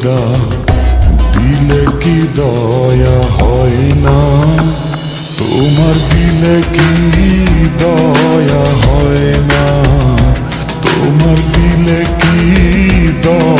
খোদা দিলে কি দয়া হয় না? তোমার দিলে কি দয়া হয় না? তোমার দিলে কি দয়া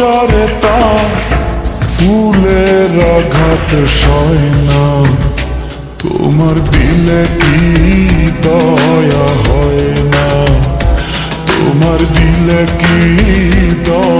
যারে তার ফুলের আঘাত সয় না। তোমার দিলে কি দয়া হয় না? তোমার দিলে কি দয়া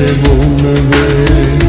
sebon me